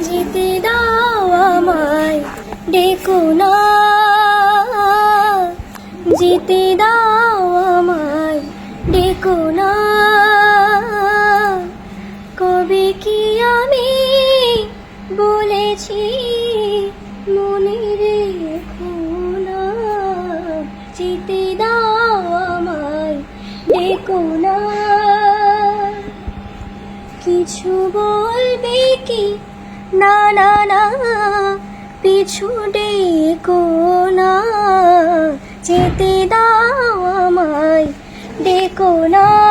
যেতে দাও আমায়, ডেকো না। যেতে দাও আমায়, ডেকো না। কবে কি আমি বলেছি, মনে রেখো না। যেতে দাও আমায়, ডেকো না। কিছু বলবে না না না পিছু ডেকো না। যেতে দাও আমায় ডেকো না।